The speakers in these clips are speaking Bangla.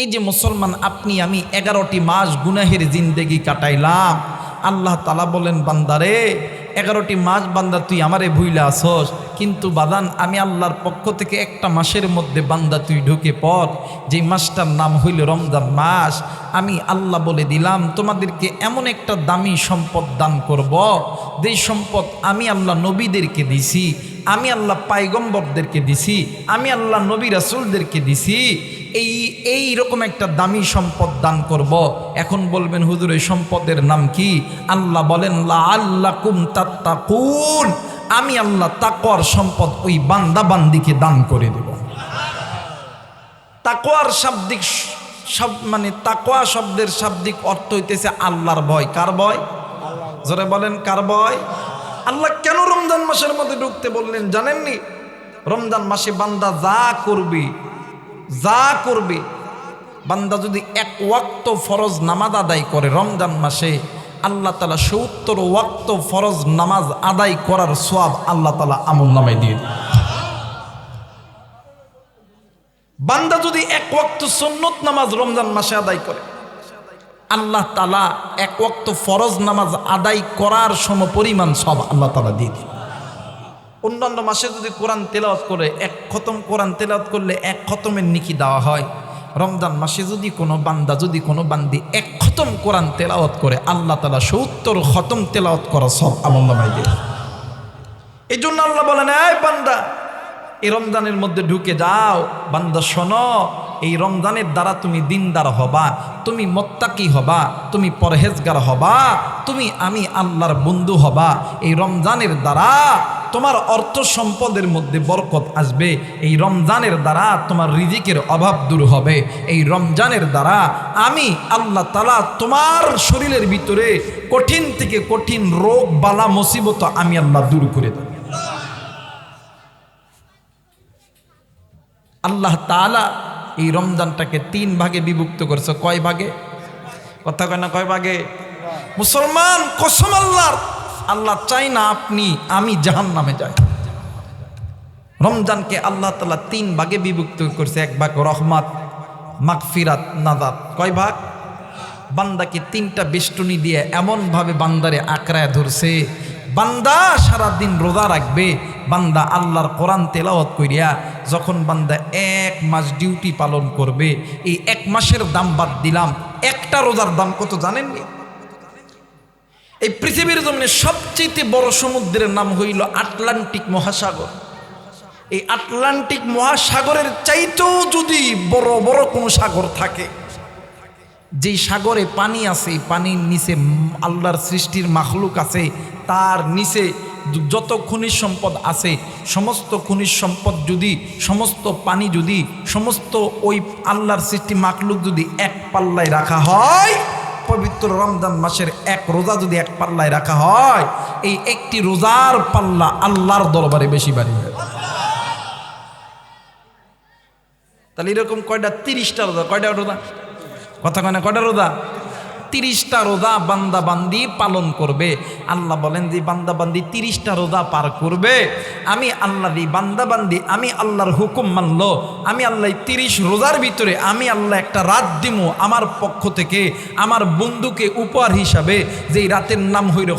এই যে মুসলমান, আপনি, আমি এগারোটি মাস গুনাহের জিন্দেগি কাটাইলাম। আল্লাহ তালা বলেন, বান্দারে, এগারোটি মাস বান্দা, তুই আমারে ভুইলা আসস। কিন্তু বাদান, আমি আল্লাহর পক্ষ থেকে একটা মাসের মধ্যে বান্দা, তুই ঢুকে পড়। যেই মাসটার নাম হইল রমজান মাস, আমি আল্লাহ বলে দিলাম, তোমাদেরকে এমন একটা দামি সম্পদ দান করব। যেই সম্পদ আমি আল্লাহ নবীদেরকে দিছি আমি আল্লাহ পাইগম্বরদেরকে দিছি, আমি আল্লাহ নবী রাসুলদেরকে দিছি, এই এই রকম একটা দামি সম্পদ দান করব। এখন বলবেন, হুজুর, এই সম্পদের নাম কি? আল্লাহ বলেন আল্লাহ কুম তাত্তাকুন। আমি আল্লাহ তাকওয়ার সম্পদ ওই বান্দা বান্দিকে দান করে দেব। তাকওয়ার শাব্দিক সব মানে তাকোয়া শব্দের শাব্দিক অর্থ হইতেছে আল্লাহর ভয়। কার ভয়? জোরে বলেন, কার ভয়? আল্লাহ কেন রমজান মাসের মধ্যে ঢুকতে বললেন জানেননি? রমজান মাসে বান্দা যা করবে যা করবে, বান্দা যদি এক ওয়াক্ত ফরজ নামাজ আদায় করে রমজান মাসে, আল্লাহ তালা সত্তর ওয়াক্ত ফরজ নামাজ আদায় করার সোয়াব আল্লাহ তালা আমল নামায় দিয়ে বান্দা যদি এক ওয়াক্ত সন্নত নামাজ রমজান মাসে আদায় করে আল্লাহ তালা এক ওক্ত ফরজ নামাজ আদায় করার সম পরিমাণ সব আল্লাহ তালা দিয়ে দিন অন্যান্য মাসে যদি কোরআন তেলাওয়াত করে, এক খতম কোরআন তেলাওয়াত করলে এক খতমের নিকি দেওয়া হয়। রমজান মাসে যদি কোনো বান্দা, যদি কোনো বান্দি এক খতম কোরআন তেলাওয়াত করে, আল্লাহ তালা সত্তর খতম তেলাওয়াত করা সব নামায় দিয়ে এই জন্য আল্লাহ বলেন, এই বান্দা, এই রমজানের মধ্যে ঢুকে যাও। বান্দা শোনো এই রমজানের দ্বারা তুমি দিনদার হবা, তুমি মোত্তাকি হবা, তুমি পরহেজগার হবা, তুমি আমি আল্লাহর বন্ধু হবা। এই রমজানের দ্বারা তোমার অর্থ সম্পদের মধ্যে বরকত আসবে। এই রমজানের দ্বারা তোমার রিজিকের অভাব দূর হবে। এই রমজানের দ্বারা আমি আল্লাহ তালা তোমার শরীরের ভিতরে কঠিন থেকে কঠিন রোগ, বালা, মুসিবত আমি আল্লাহ দূর করে দেব। আল্লাহ তাআলা এই রমজানটাকে তিন ভাগে বিভক্ত করেছে। কয় ভাগে? কথা কয় না কয় ভাগে? মুসলমান, কসম আল্লাহর। আল্লাহ চাই না আপনি, আমি জাহান নামে যাই। রমজানকে আল্লাহ তালা তিন ভাগে বিভক্ত করছে। এক ভাগ রহমাত, মাগফিরাত, নাজাত। কয় ভাগ? বান্দাকে তিনটা বেষ্টনী দিয়ে এমনভাবে বান্দারে আঁকড়ায় ধরছে, বান্দা সারাদিন রোজা রাখবে, বান্দা আল্লাহর কোরআন তেলাওয়াত করিয়া যখন বান্দা এক মাস ডিউটি পালন করবে, এই এক মাসের দাম বাদ দিলাম, একটা রোজার দাম কত জানেননি? এই পৃথিবীর জন্য সবচেয়ে বড় সমুদ্রের নাম হইল আটলান্টিক মহাসাগর। এই আটলান্টিক মহাসাগরের চাইতেও যদি বড় বড় কোনো সাগর থাকে যেই সাগরে পানি আছে পানির নিচে আল্লাহর সৃষ্টির মাখলুক আছে, তার নিচে যত খনিজ সম্পদ আছে, সমস্ত খনিজ সম্পদ যদি, সমস্ত পানি যদি, সমস্ত ওই আল্লাহর সৃষ্টি মাখলুক যদি এক পাল্লায় রাখা হয়, পবিত্র রমজান মাসের এক রোজা যদি এক পাল্লায় রাখা হয়, এই একটি রোজার পাল্লা আল্লাহর দরবারে বেশি বাড়ি তাহলে এরকম কয়টা? তিরিশটা রোজা। কয়টা রোজা? কথা কয় না, কয়টা রোজা? তিরিশটা রোজা বান্দাবান্দি পালন করবে। আল্লাহ বলেন যে, বান্দাবান্দি তিরিশটা রোজা পার করবে। আমি আল্লাহ দি বান্দাবান্দি, আমি আল্লাহর হুকুম মানলো। আমি আল্লাহ তিরিশ রোজার ভিতরে আমি আল্লাহ একটা রাত দিমু আমার পক্ষ থেকে, আমার বন্ধুকে উপহার হিসাবে। যেই রাতের নাম হইল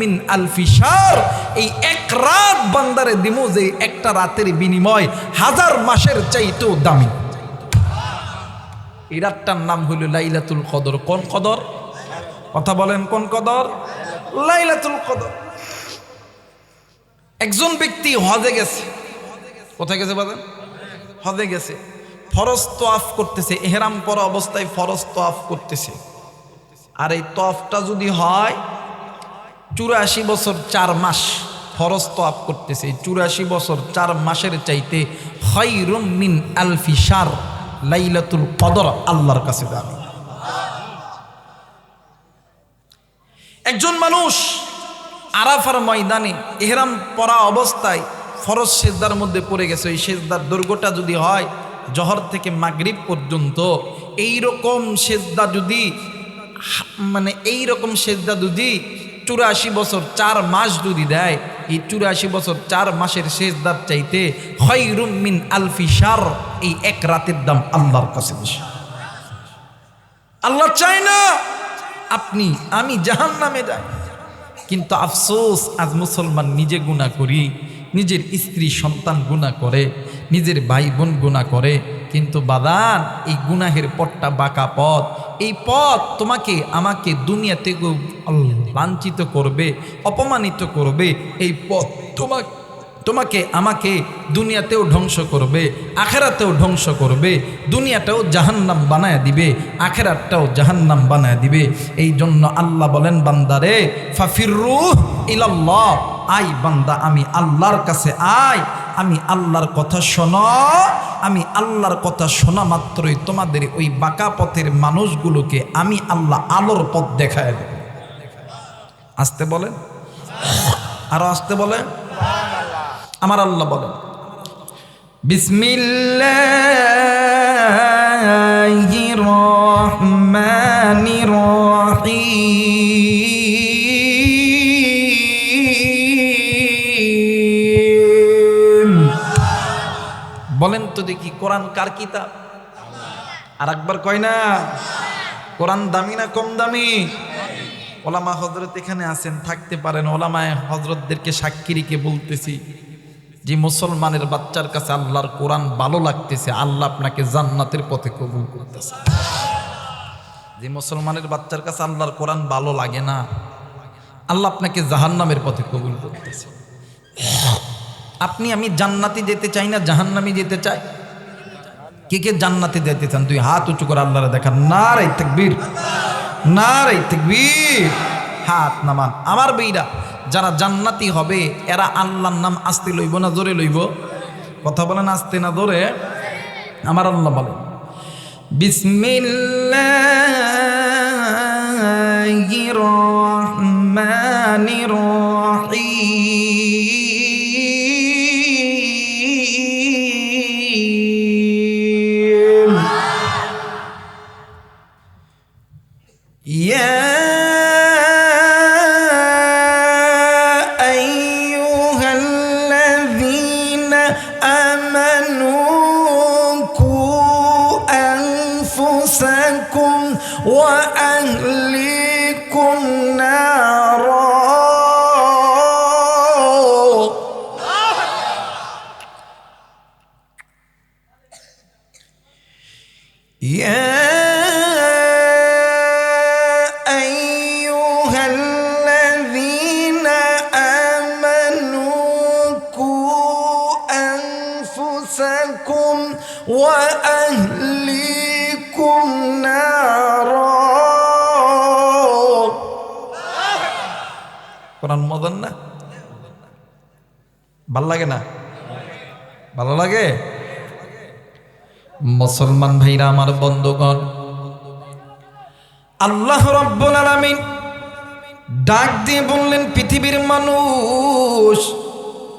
মিন আলফিসার এই এক রাত বান্দারে দিমু যে একটা রাতের বিনিময় হাজার মাসের চাইতেও দামি। এই রাতটার নাম হইল লাইলাতুল কদর। কোন কদর? কথা বলেন কোন কদর? লাইলাতুল কদর। একজন ব্যক্তি হজে গেছে। কোথায় গেছে বলেন? হজে গেছে। ফরজ তোয়াফ করতেছে, এহরাম পরা অবস্থায় ফরজ তোয়াফ করতেছে। আর এই তফটা যদি হয়, চুরাশি বছর চার মাস ফরজ তোয়াফ করতেছে। চুরাশি বছর চার মাসের চাইতে খৈরুম মিন আলফিসার লাইলাতুল কদর আল্লাহর কাছে দাবি। একজন মানুষ আরাফার ময়দানে এহরাম পরা অবস্থায় ফরজ সেজদার মধ্যে পড়ে গেছে, ওই সেজদার দৈর্ঘ্যটা যদি হয়, জহর থেকে মাগরিব পর্যন্ত এই রকম সেজদা যদি মানে এই রকম সেজদা যদি চুরাশি বছর চার মাস যদি দেয়, এই চুরাশি বছর চার মাসের সেজদার চাইতে খৈরুম মিন আলফিসার এই এক রাতের দাম আল্লাহর কাছে বেশি। আল্লাহ চায় না আপনি, আমি জাহান নামে যাই। কিন্তু আফসোস, আজ মুসলমান নিজে গুণা করি, নিজের স্ত্রী, সন্তান গুণা করে, নিজের ভাই বোন গুণা করে, কিন্তু বাদান, এই গুনাহের পথটা বাঁকা পথ এই পথ তোমাকে আমাকে দুনিয়াতে লাঞ্ছিত করবে অপমানিত করবে এই পথ তোমাকে তোমাকে আমাকে দুনিয়াতেও ধ্বংস করবে, আখেরাতেও ধ্বংস করবে, দুনিয়াটাও জাহান্নাম বানায় দিবে, আখেরাতটাও জাহান্নাম বানায় দিবে। এই জন্য আল্লাহ বলেন, বান্দারে ফাফিরু ইলাল্লাহ। আই বান্দা, আমি আল্লাহর কাছে আয় আমি আল্লাহর কথা শোনো, আমি আল্লাহর কথা শোনা মাত্রই তোমাদের ওই বাঁকা পথের মানুষগুলোকে আমি আল্লাহ আলোর পথ দেখায় দেব। আসতে বলেন। আরও আসতে বলেন। আমার আল্লাহ বলেন। বলেন তো দেখি, কোরআন কার কিতাব? আর একবার কয় না। কোরআন দামি না কম দামি? ওলামা হজরত এখানে আছেন, থাকতে পারেন। ওলামায় হজরতদেরকে সাক্ষীরিকে বলতেছি। যে মুসলমানের বাচ্চার কাছে আল্লাহর কোরআন ভালো লাগতেছে, আল্লাহ আপনাকে জান্নাতের পথে কবুল করতেছে। যে মুসলমানের বাচ্চার কাছে আল্লাহর কোরআন ভালো লাগে না, আল্লাহ আপনাকে জাহান্নামের পথে কবুল করতেছে। আপনি, আমি জান্নাতি যেতে চাই না, জাহান্নামি যেতে চাই? কে কে জান্নাতে যেতে চান? তুই হাত উঁচু করে আল্লাহরে দেখা না রে তেকবীর না রে তেকবীর। হাত নামান। আমার বইরা যারা জান্নাতি হবে, এরা আল্লাহর নাম আসতে লইব না জোরে লইব? কথা বলেন আসতে না জোরে? আমার আল্লাহ বলে বিসমিল্লাহির রহমানির 晚安 ভালো লাগে না? ভালো লাগে মুসলমান ভাইরা, আমার বন্ধুগণ, আল্লাহ রব্বুল আলামিন ডাক দিয়ে বললেন, পৃথিবীর মানুষ,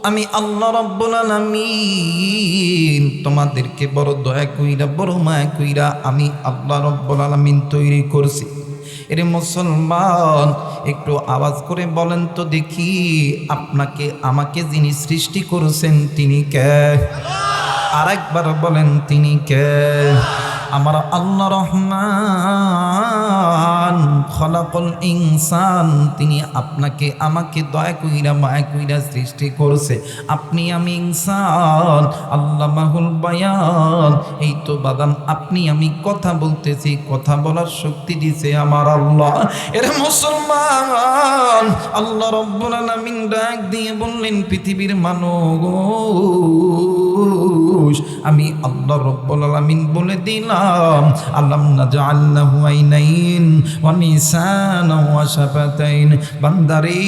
আমি আল্লাহ রব্বুল আলামিন তোমাদেরকে বড় দয়া কইরা, বড় মায়া কইরা আমি আল্লাহ রব্বুল আলামিন তৈরি করছি। এরে মুসলমান, একটু আওয়াজ করে বলেন তো দেখি আপনাকে, আমাকে যিনি সৃষ্টি করেছেন তিনি কে? আরেকবার বলেন তিনি কে? আমার আল্লাহ রহমান খলাকল ইনসান, তিনি আপনাকে আমাকে দয়া কইরা, মায়া কইরা সৃষ্টি করছে। আপনি আমি ইনসান আল্লাহ মাহুল বায়ান। এই তো বাদাম, আপনি আমি কথা বলতেছি, কথা বলার শক্তি দিছে আমার আল্লাহ। এর মুসলমান, আল্লাহ রব্বুল ডাক দিয়ে বললেন, পৃথিবীর মানুষ, আমি আল্লাহ রব্বুল আলামিন বলে দিলাম। আল্লাম নাজআল্লাহু আইনাইন ওয়া নিসানা ওয়া শাফাতাইন বান্দারে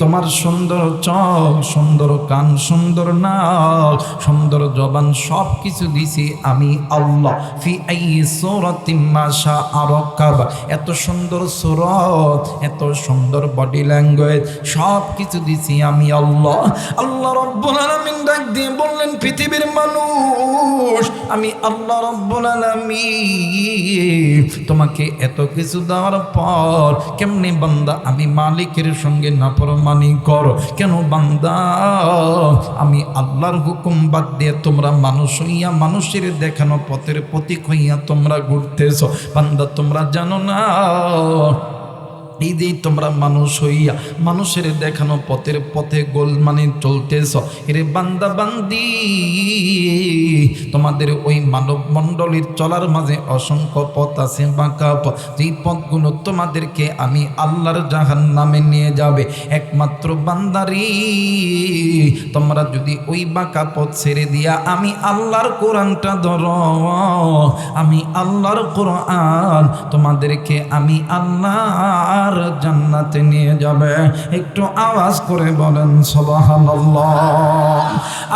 তোমার সুন্দর চোখ, সুন্দর কান, সুন্দর নাক, সুন্দর জবান সব কিছু দিছি আমি আল্লাহ। ফি আই সূরাতিম মাশা আরাকাব এত সুন্দর সুরত, এত সুন্দর বডি ল্যাঙ্গুয়েজ সব কিছু দিছি আমি আল্লাহ। আল্লাহ রব্বুল আলামিন ডাক দিয়ে বললেন, পৃথিবীর মানুষ, আমি আল্লাহ রব্বুল আলামিন। তোমাকে এত কিছু দেওয়ার পর কেমনে বান্দা আমি মালিকের সঙ্গে নাফরমান কর। কেন বান্দা? আমি আল্লাহর হুকুম বাদ দিয়ে তোমরা মানুষ হইয়া মানুষের দেখানো পথের প্রতীক হইয়া তোমরা ঘুরতেছ। বান্দা, তোমরা জানো না? যে তোমরা মানুষ হইয়া, মানুষের দেখানো পথের পথে গোল মানে চলতেছ। এরে বান্দা বান্দি, তোমাদের ওই মানব মণ্ডলীর চলার মাঝে অসংখ্য পথ আছে, বাঁকা পথ। যেই পথগুলো তোমাদেরকে আমি আল্লাহর জাহান নামে নিয়ে যাবে, একমাত্র বান্দারি তোমরা যদি ওই বাঁকা পথ ছেড়ে দিয়া আমি আল্লাহর কোরআনটা ধরো, আমি আল্লাহর কোরআন, তোমাদেরকে আমি আল্লাহর জান্নাতে নিয়ে যাবে। একটু আওয়াজ করে বলেন, সুবহানাল্লাহ।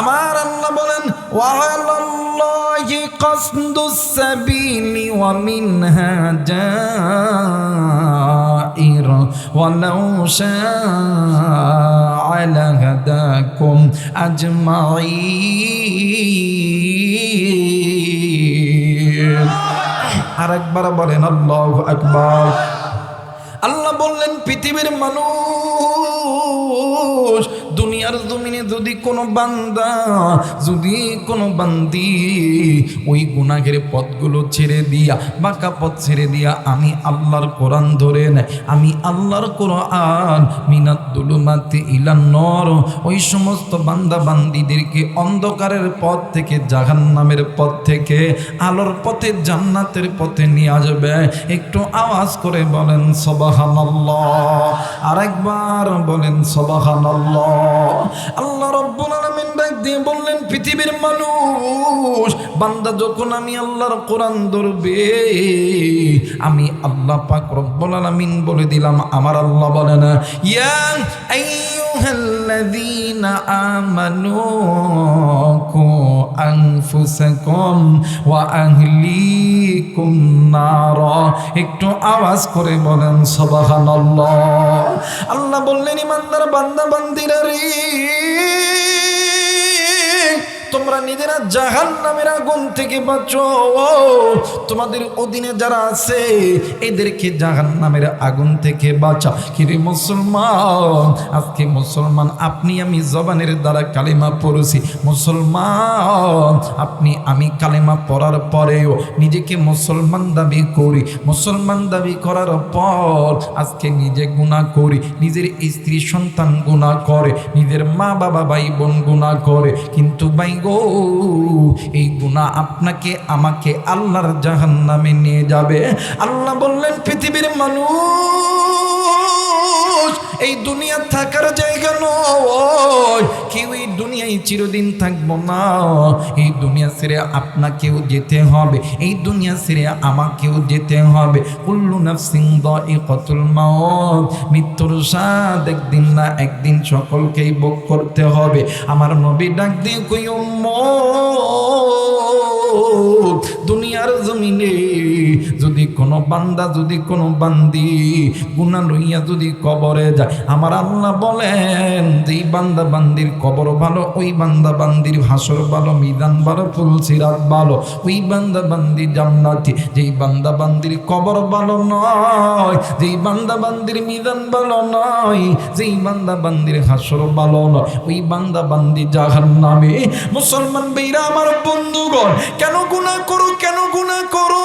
আমার আল্লাহ বলেন, ওয়ালাল্লাহি কসদুস সাবিলি ওয়া মিনহা জাইর ওয়ালাউ শা'a লাহাদাকুম আজমাইন আরেকবার বলেন আল্লাহ আকবার। আল্লাহ বললেন পৃথিবীর মানুষ দুনিয়ার জমিনে যদি কোনো বান্দা, যদি কোনো বান্দি ওই গুনাহের পথগুলো ছেড়ে দিয়া, বাঁকা পথ ছেড়ে দিয়া আমি আল্লাহর কোরআন ধরে নেয়, আমি আল্লাহর কোরআন মিনাত দুলুমাতে ইলান নর, ওই সমস্ত বান্দা বান্দিদেরকে অন্ধকারের পথ থেকে, জাহান্নামের পথ থেকে, আলোর পথে, জান্নাতের পথে নিয়ে আসবে। একটু আওয়াজ করে বলেন, সবাহানাল্লাহ। আরেকবার বলেন, সবাহানাল্লাহ। আল্লাহ রব্বুল আলামিন ডাক দিয়ে বললেন, পৃথিবীর মানুষ, বান্দা যখন আমি আল্লাহর কোরআন ধরবে, আমি আল্লাহ পাক রব্বুল আলামিন বলে দিলাম। আমার আল্লাহ বলে না, ইয়া আমানু কু আনফুসাকুম ওয়া আহলিকুম নারা একটু আওয়াজ করে বলেন, সুবহানাল্লাহ। আল্লাহ বললেন, ইমানদার বান্দা, বান্দিরা রে। তোমরা নিজেরা জাহান নামের আগুন থেকে বাঁচো। তোমাদের অধীনে যারা আছে, এদেরকে জাহান নামের আগুন থেকে বাঁচা। কিরে মুসলমান, আজকে মুসলমান, আপনি আমি জবানের দ্বারা কালেমা পড়েছি। মুসলমান, আপনি আমি কালেমা পড়ার পরেও নিজেকে মুসলমান দাবি করি। মুসলমান দাবি করার পর আজকে নিজে গুণা করি। নিজের স্ত্রী সন্তান গুণা করে, নিজের মা বাবা ভাই বোন গুণা করে। কিন্তু ভাই গো এই গুণা আপনাকে আমাকে আল্লাহর জাহান নামে নিয়ে যাবে। আল্লাহ বললেন পৃথিবীর মানুষ এই দুনিয়া থাকার জায়গা নয়। কেউ এই দুনিয়ায় চিরদিন থাকব না। এই দুনিয়া ছেড়ে আপনাকেও যেতে হবে। এই দুনিয়া ছেড়ে আমাকেও যেতে হবে। কুল্লু নাফসিং দাইকাতুল মাউত। মৃত্যুর স্বাদ একদিন না একদিন সকলকেই ভোগ করতে হবে। আমার নবী ডাক দিয়ে কই দুনিয়ার জমিনে কোনো বান্দা যদি কোনো বান্দি গুণা লইয়া যদি কবরে যায়, আমার আল্লাহ বলেন, যেই বান্দা বান্দির কবর ভালো, ওই বান্দা বান্দির হাসর ভালো মিদান ভালো, ফুলসিরাত ভালো, ওই বান্দা বান্দি জান্নাতি। যেই বান্দা বান্দির কবর ভালো নয়, যেই বান্দা বান্দির মিদান ভালো নয়, যেই বান্দা বান্দির হাসর ভালো নয়, ওই বান্দা বান্দি জাহার নামে মুসলমান বেইরা আমার বন্ধুগণ, কেন গুনাহ করো, কেন গুনাহ করো?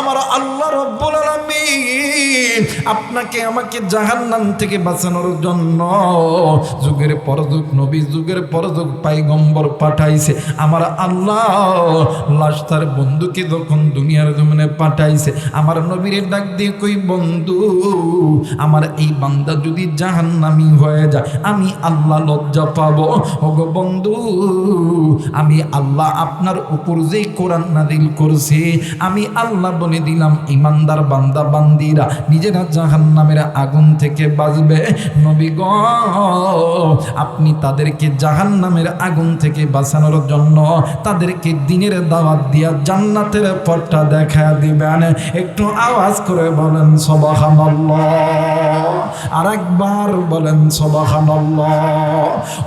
আমার আল্লাহ রব্বুল আলামিন আপনাকে আমাকে জাহান্নাম থেকে বাঁচানোর জন্য যুগের পর যুগ, নবী যুগের পর যুগ পাইগম্বর পাঠাইছে। আমার আল্লাহ লাশ তার বন্ধুকে যখন দুনিয়ার জমিনে পাঠাইছে, আমার নবীর ডাক দিয়ে কই, বন্ধু, আমার এই বান্দা যদি জাহান্নামি হয়ে যায়, আমি আল্লাহ লজ্জা পাবো। ওগো বন্ধু, আমি আল্লাহ আপনার উপর যে কোরআন নাদিল করছি, আমি আল্লাহ বলে দিলাম, ইমানদার বান্দা, বান্দিরা, নিজেরা জাহান নামের আগুন থেকে বাঁচবে। নবী গ, আপনি তাদেরকে জাহান নামের আগুন থেকে বাঁচানোর জন্য তাদেরকে দিনের দাওয়াত দিয়া জান্নাতের পথটা দেখা দিবেন। একটু আওয়াজ করে বলেন সবাহান্লাহ আর একবার বলেন সবাহান্লাহ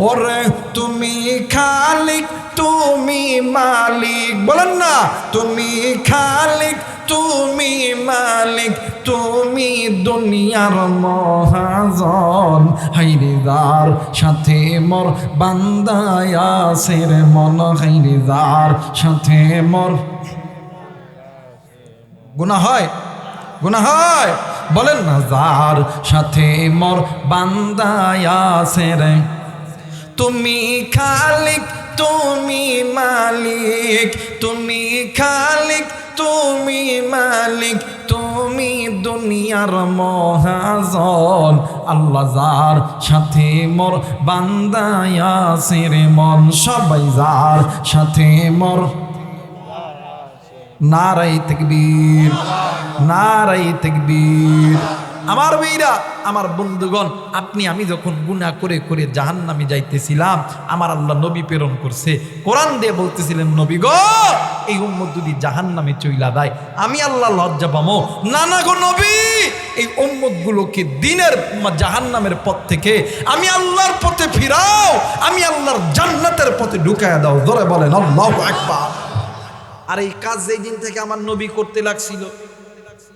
ওরে, তুমি খালিক তুমি মালিক, বলেন না, তুমি খালিক, তুমি মালিক, তুমি দুনিয়ার মহাজন। হাইরিদার সাথে মোর বান্দায়াসের মন হাইরিদার সাথে মোর গুণা হয় গুণা হয়। বলেন না, যার সাথে মোর বান্দায়াসের তুমি খালিক তুমি মালিক, তুমি খালিক, তুমি মালিক, তুমি দুনিয়ার মহাজন। আল্লাহ যার সাথে মোর বান্দায়াসের মন, সবাই যার সাথে মোর নারাই তেকবীর নারাই তেকবীর। আমার বীরা আমার বন্ধুগণ, আপনি, আমি যখন গুনাহ করে করে জাহান্নামে যাইতেছিলাম, আমার আল্লাহ নবী প্রেরণ করছে। কোরআন দিয়ে বলতেছিলেন, নবী গো, এই উম্মত যদি জাহান্নামে চইলা দেয়, আমি আল্লাহ লজ্জা পামো? না না গো নবী, এই উম্মতগুলোকে দিনের জাহান্নামের পথ থেকে আমি আল্লাহর পথে ফিরাও, আমি আল্লাহর জান্নাতের পথে ঢুকায় দাও। ধরে বলেন, আল্লাহু আকবার। আর এই কাজ যেই দিন থেকে আমার নবী করতে লাগছিল,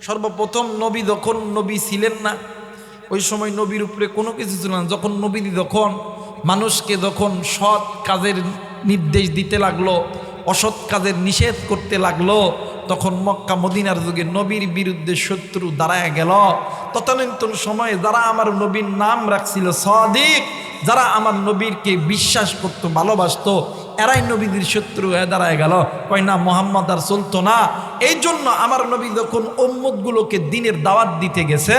সর্বপ্রথম নবী যখন নবী ছিলেন না, ওই সময় নবীর উপরে কোনো কিছু ছিল না। যখন নবী যখন মানুষকে যখন সৎ কাজের নির্দেশ দিতে লাগল, অসৎ কাজের নিষেধ করতে লাগল, তখন মক্কা মদিনার যুগে নবীর বিরুদ্ধে শত্রু দাঁড়ায় গেল। তথানীন্তন সময়ে যারা আমার নবীর নাম রাখছিল, সদিক, যারা আমার নবীরকে বিশ্বাস করতো, ভালোবাসতো এরাই নবীদের শত্রু হয়ে দাঁড়ায় গেল। কয় না মোহাম্মদ আর চলতো না এই জন্য আমার নবী যখন ওম্মদগুলোকে দিনের দাওয়াত দিতে গেছে,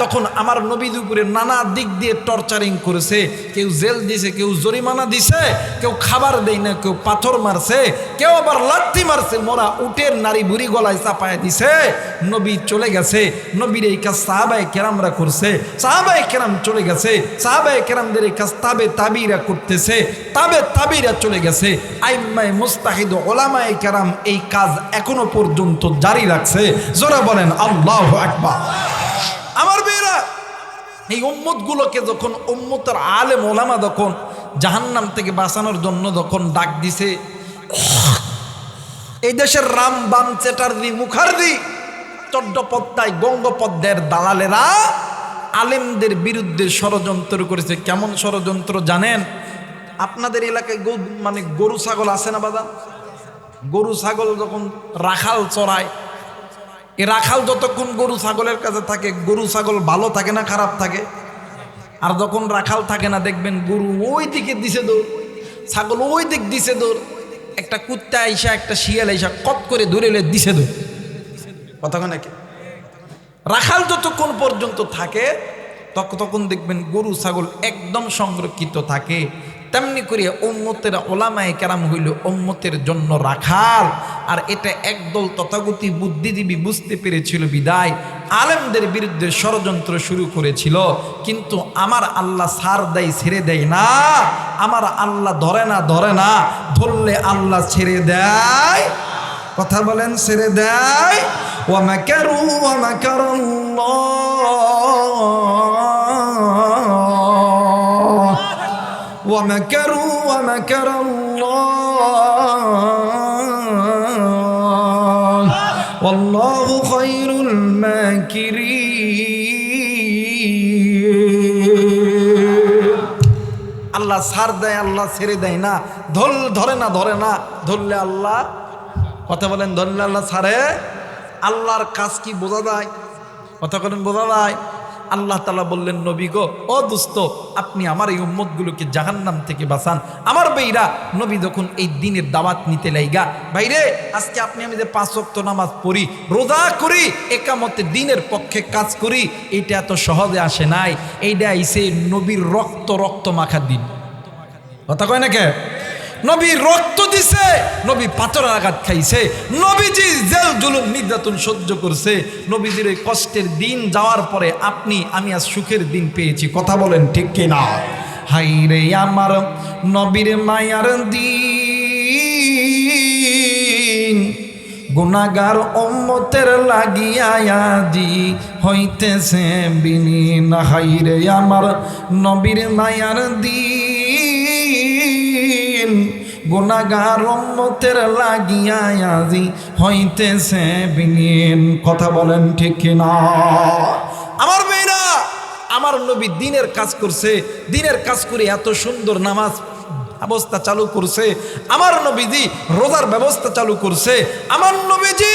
তখন আমার নবীর উপরে নানা দিক দিয়ে টর্চারিং করেছে। কেউ জেল দিছে, কেউ জরিমানা দিছে, কেউ খাবার দেয় না, কেউ পাথর মারছে, কেউ আবার লাত্তি মারছে, মোরা উটের নারী বুড়ি গলায় চাপায় দিছে। নবী চলে গেছে, নবীর এই কাজ সাহাবাই কেরামরা করছে। সাহাবাই কেরাম চলে গেছে সাহাবাই কেরামদের এই কাজ তাবে তাবিরা করতেছে, তাবে তাবিরা চলে গেছে। আইম্মাই মুস্তাহিদ ওলামায় কেরাম এই কাজ এখনও পর্যন্ত জারি রাখছে। জোরা বলেন, আল্লাহ আকবার। আমার বেরা এই উম্মতগুলোকে যখন উম্মতের আলেম ওলামা যখন জাহান্নাম থেকে বাঁচানোর জন্য যখন ডাক দিছে, এই দেশের রাম বাম চ্যাটার্জি মুখার্জি, চট্টোপাধ্যায় গঙ্গোপাধ্যায়ের দালালেরা আলেমদের বিরুদ্ধে ষড়যন্ত্র করেছে। কেমন ষড়যন্ত্র জানেন? আপনাদের এলাকায় মানে গরু, ছাগল আছে না বাদা গরু, ছাগল যখন রাখাল চড়ায় এ রাখাল যতক্ষণ গরু, ছাগলের কাছে থাকে, গরু, ছাগল ভালো থাকে না, খারাপ থাকে? আর যখন রাখাল থাকে না, দেখবেন গরু ওই দিকে দিছে দৌড়, ছাগল ওই দিক দিছে দৌড়, একটা কুত্তা আইসা, একটা শিয়াল আইসা, কত করে ধরে এলে দিছে দৌড়। কথা নাকি? রাখাল যতক্ষণ পর্যন্ত থাকে তখন তখন দেখবেন গরু, ছাগল একদম সংরক্ষিত থাকে। তেমনি করিয়া ওম্মতের ওলামায় কেরাম হইল ওম্মতের জন্য রাখাল। আর এটা একদল তথাগতি বুদ্ধিজীবী বুঝতে পেরেছিল বিদায়। আলেমদের বিরুদ্ধে ষড়যন্ত্র শুরু করেছিল। কিন্তু আমার আল্লাহ সার দেয়, ছেড়ে দেয় না। আমার আল্লাহ ধরে না ধরে না। ধরলে আল্লাহ ছেড়ে দেয়। কথা বলেন, ছেড়ে দেয়। ওয়া আমাকে ওয়া ومكروا ومكر الله والله خير الماكرين আল্লাহ সার দেয় আল্লাহ ছেড়ে দেয় না ধর ধরে না ধরে না ধরলে আল্লাহ কথা বলেন ধরলে আল্লাহ ছাড়ে আল্লাহর কাজ কি বোঝা যায় কথা বলেন বোঝা যায় আল্লাহ তালা বললেন, নবী গো, ও দুস্ত, আপনি আমার এই উম্মতগুলোকে জাহান্নাম থেকে বাঁচান। আমার বেইরা নবী যখন এই দিনের দাওয়াত নিতে লাইগা, ভাইরে, আজকে আপনি আমি যে পাঁচ ওয়াক্ত নামাজ পড়ি, রোজা করি, একামতে দিনের পক্ষে কাজ করি, এটা এত সহজে আসে নাই। এইটা আইসে নবীর রক্ত রক্ত মাখা দিন। কথা কয় না কে? নবী রক্ত দিছে, নবী পাথর আঘাত খাইছে, নবীজি জেল জুলুম নির্যাতন সহ্য করছে, নবীজির এই কষ্টের দিন যাওয়ার পরে আপনি, আমি আজ সুখের দিন পেয়েছি, কথা বলেন ঠিক কিনা? হাই রে আমার নবীর মায়ার দিন গুনাগার অম্মতের লাগিয়া দি হইতেছে বিনীন। হাইরে আমার নবীর মায়ার দিন গুনাগার উম্মতের লাগিয়া আজি হইতেছে বিলীন। কথা বলেন ঠিক কিনা? আমার মেয়েরা, আমার নবী দিনের কাজ করছে, দিনের কাজ করে এত সুন্দর নামাজ ব্যবস্থা চালু করছে। আমার নবীজি রোজার ব্যবস্থা চালু করছে। আমার নবীজি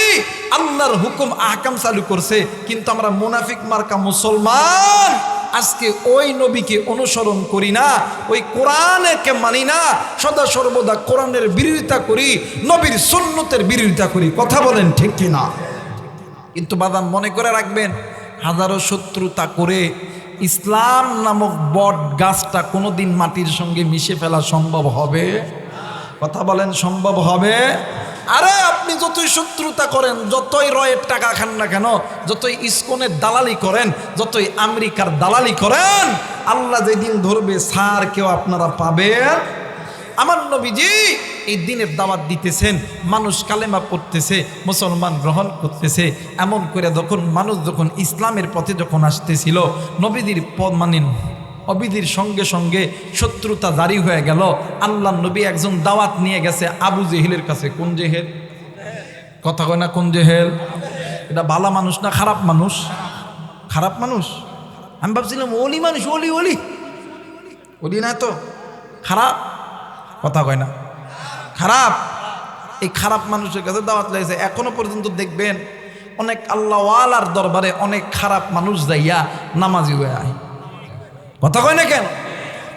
আল্লাহর হুকুম, আহকাম চালু করছে। কিন্তু আমরা মুনাফিক মার্কা মুসলমান। আজকে ওই নবীকে অনুসরণ করি না, ওই কোরআনকে মানি না, সদা সর্বদা কোরআনের বিরোধিতা করি, নবীর সুন্নতের বিরোধিতা করি। কথা বলেন ঠিক কিনা? কিন্তু বাদাম মনে করে রাখবেন, হাজারো শত্রুতা করে ইসলাম নামক বট গাছটা কোনোদিন মাটির সঙ্গে মিশে ফেলা সম্ভব হবে? কথা বলেন, সম্ভব হবে? আরে আপনি যতই শত্রুতা করেন, যতই রয়ের টাকা খান না কেন, যতই ইস্কনের দালালি করেন, যতই আমেরিকার দালালি করেন, আল্লাহ যেদিন ধরবে, সার কেউ আপনারা পাবেন। আমার নবীজি এই দিনের দাওয়াত দিতেছেন, মানুষ কালেমা পড়তেছে, মুসলমান গ্রহণ করতেছে, এমন করে যখন, মানুষ যখন ইসলামের পথে যখন আসতেছিল নবীদের পদ মানেন অবিধির সঙ্গে সঙ্গে শত্রুতা জারি হয়ে গেল। আল্লাহ নবী একজন দাওয়াত নিয়ে গেছে আবু জেহেলের কাছে। কোন জেহেল? কথা কয় না কোন জেহেল? এটা ভালো মানুষ না খারাপ মানুষ? খারাপ মানুষ? আমি ভাবছিলাম অলি মানুষ, অলি অলি। অলি না তো। খারাপ? কথা কয় না। খারাপ? এই খারাপ মানুষের কাছে দাওয়াত লাগছে। এখনও পর্যন্ত দেখবেন অনেক আল্লাহওয়ালার দরবারে অনেক খারাপ মানুষ যাইয়া নামাজি হয়ে আয় কথা কয় না কেন?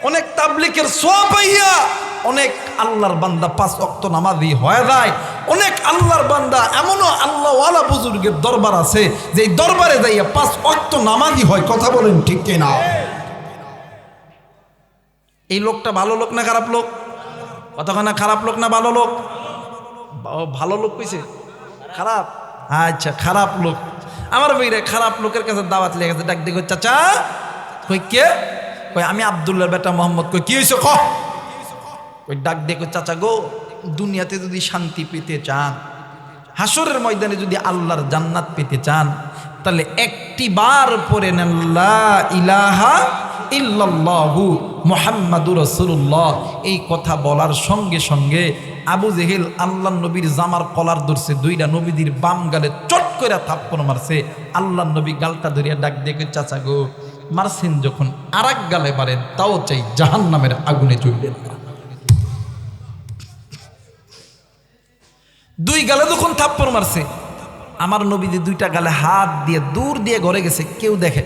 অনেক তাবলিকের সোয়া পাইয়া অনেক আল্লাহর বান্দা পাঁচ অক্ত নামাজি হয়ে যায়। অনেক আল্লাহর বান্দা, এমনও আল্লাহওয়ালা বুজুর্গের দরবার আছে যে দরবারে যাইয়া পাঁচ অক্ত নামাজি হয়, কথা বলেন ঠিক কিনা? এই লোকটা ভালো লোক না খারাপ লোক? কতক্ষণ খারাপ লোক না ভালো লোক? ভালো লোক কইছে? খারাপ? আচ্ছা খারাপ লোক। আমার বইরে খারাপ লোকের কাছে দাওয়াত লেগে গেছে, ডাক দেখো চাচা কই কে? কই আমি আবদুল্লার বেটা মোহাম্মদ, কই কি হয়েছে ক ওই ডাক দেখো চাচা গো, দুনিয়াতে যদি শান্তি পেতে চান হাসরের ময়দানে যদি আল্লাহর জান্নাত পেতে চান, তাহলে একটি বার পরে ইলাহা ইল্লাল্লাহু মুহাম্মাদুর রাসূলুল্লাহ। এই কথা বলার সঙ্গে সঙ্গে আবু জেহেল আল্লাহ নবীর জামার কলার ধরছে, দুইটা নবীদের বাম গালে চট করে থাপ্পড় মারছে। আল্লাহ নবী গালটা ধরিয়া ডাক দেখে চাচা গো। মারছেন যখন আরাক গালে মারেন তাও চাই জাহান নামের আগুনে চললেন না। দুই গালে যখন থাপ্পড় মারছে, আমার নবীজি দুইটা গালে হাত দিয়ে দূর দিয়ে ঘরে গেছে, কেউ দেখে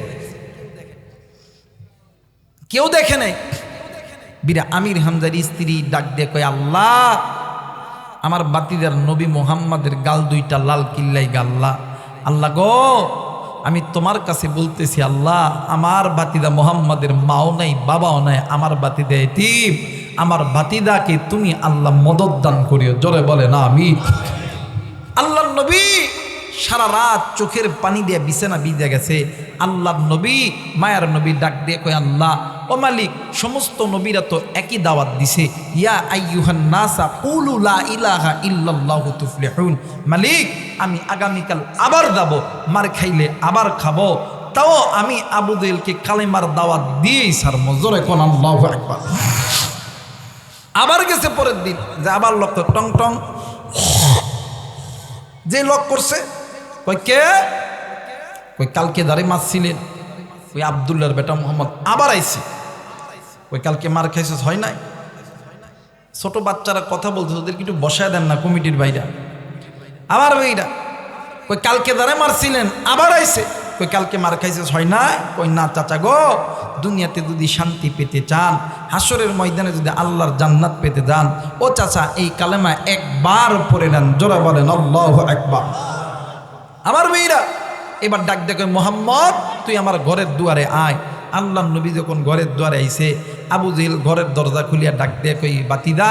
কেউ দেখে নাই। বিরা আমির হামজার স্ত্রী ডাক দিয়ে কয়, আল্লাহ, আমার বাতিদার নবী মোহাম্মদের গাল দুইটা লাল কিল্লাই গাল্লা। আল্লাহ গো আমি তোমার কাছে বলতেছি, আল্লাহ, আমার বাতিদা মোহাম্মদের মাও নাই, বাবাও নাই, আমার বাতিদা এটি আমার বাতিদাকে তুমি আল্লাহ মদত দান করিও। জোরে বলে না আমি আল্লাহ নবী সারা রাত চোখের পানি দিয়ে বিছানা বিজে গেছে। আল্লাহ নবী, মায়ার নবী ডাক দিয়ে কয়, আল্লাহ ও মালিক, সমস্ত নবীরা তো একই দাওয়াত দিছে। ইয়া আইয়ুহান নাসা কুলু লা ইলাহা ইল্লাল্লাহু তুফলিহুন। মালিক, আমি আগামীকাল আবার যাব, মার খাইলে আবার খাব। তাও আমি আবুদেলকে কালেমার দাওয়াত দিয়েই সার মজরে কোন আল্লাহু আকবার। আবার গেছে পরের দিন, যে আবার লক্ষ্য টং টং। যে লক করছে কই কে? কই কালকে দাঁড়ে মারছিলেন। ওই আবদুল্লার বেটা মোহাম্মদ। আবার আইছে। ওই কালকে মার খাইছে হয় নাই? ছোট বাচ্চারা কথা বলছে ওদেরকে একটু বসায় দেন না কমিটির বাইরা। আবার ভাইরা কই কালকে দাঁড়ে মারছিলেন, আবার আইছে। কই কালকে মার খাইছে হয় না কই না, চাচা গো, দুনিয়াতে যদি শান্তি পেতে চান হাসরের ময়দানে যদি আল্লাহর জান্নাত পেতে যান, ও চাচা, এই কালেমা একবার পড়ে নেন, জোরা বলেন, আল্লাহ একবার আমার মেয়েরা এবার ডাক দেখো মোহাম্মদ, তুই আমার ঘরের দুয়ারে আয়। আল্লাহ নবী যখন ঘরের দুয়ারে আইছে, আবু জেহেল ঘরের দরজা খুলিয়া ডাক দিয়ে কই, বাতিদা,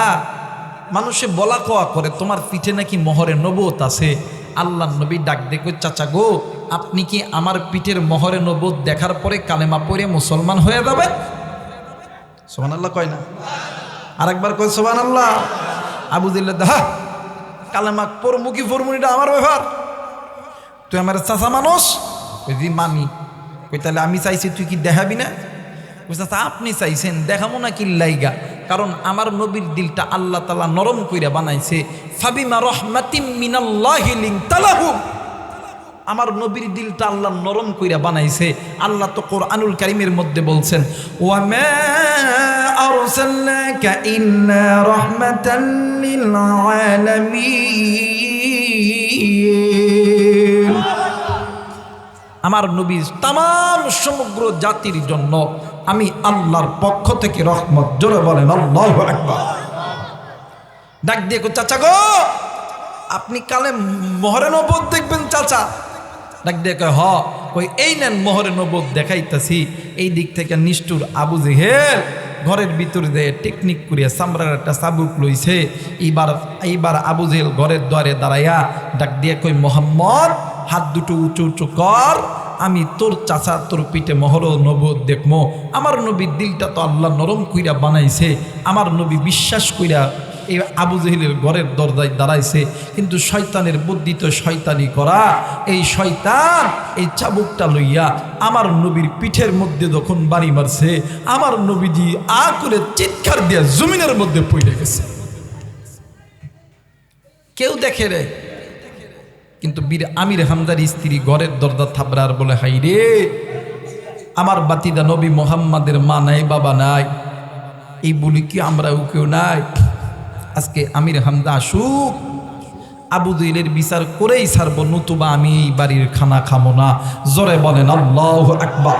মানুষে বলা কোয়া করে, তোমার পিঠে নাকি মোহরে নবত আছে? আল্লাহ নবী ডাক দেখো চাচা গো, আপনি কি আমার পিঠের মহরে নবত দেখার পরে কালেমা পরে মুসলমান হয়ে যাবেন? সোমান আল্লাহ কয় না। আরেকবার কয় সোমান আল্লাহ আবু দিল্লা দা কালেমা পরমুখী ফরমুনিটা আমার ব্যাপার তুই আমার চাচা মানুষ? মানি। ওই তাহলে আমি চাইছি, তুই কি দেখাবি না? চাচা আপনি চাইছেন, দেখাবো না কি লাইগা? কারণ আমার নবীর দিলটা আল্লাহ তালা নরম কইরা বানাইছে। ফাবিমা রহমাতিম মিনাল্লাহি লিনতালাহুম আমার নবীর দিলটা আল্লাহ নরম কইরা বানাইছে। আল্লাহ তো কোরআনুল কারিমের মধ্যে বলছেন ওয়ামা আরসালনাকা ইল্লা রাহমাতাল লিল আলামিন। আমার নবী তাম সমগ্র জাতির জন্য আমি আল্লাহর পক্ষ থেকে রহমত, জোরে বলেন, আল্লাহ ডাক দিয়ে চাচা গো, আপনি কালে মহরে নবদ দেখবেন, চাচা। ডাক দিয়ে কয়, হ ওই এই নেন মহরে নবদ দেখাইতাছি। এই দিক থেকে নিষ্ঠুর আবু জেহেল ঘরের ভিতর দিয়ে টেকনিক করিয়া চামড়ার একটা সাবুক লইছে। এইবার এইবার আবু জেহেল ঘরের দ্বারে দাঁড়াইয়া ডাক দিয়ে কই মোহাম্মদ হাত দুটো উঁচু উঁচু কর, আমি তোর চাচা, তোর পিঠে মহর নবদ দেখমো। আমার নবীর দিলটা তো আল্লাহ নরম কইরা বানাইছে, আমার নবী বিশ্বাস কইরা এই আবু জহিলের ঘরের দরজায় দাঁড়াইছে। কিন্তু শয়তানের বুদ্ধি তো শয়তানি করা। এই শয়তান এই চাবুকটা লইয়া আমার নবীর পিঠের মধ্যে যখন বাড়ি মারছে, আমার নবীজি আ করে চিৎকার দিয়া জমিনের মধ্যে পড়ে গেছে। কেউ দেখে রে? কিন্তু বীর আমির হামদার স্ত্রী ঘরের দরদা থাবরার বলে, হাই রে, আমার বাতিদা নবী মোহাম্মদের মা নাই, বাবা নাই। এই বলি কি আমরাও কেউ নাই? আজকে আমির হামদা আসুক, আবু দুইলের বিচার করেই ছাড়বো, নতুবা আমি এই বাড়ির খানা খামো না। জোরে বলেন, আল্লাহ আকবার।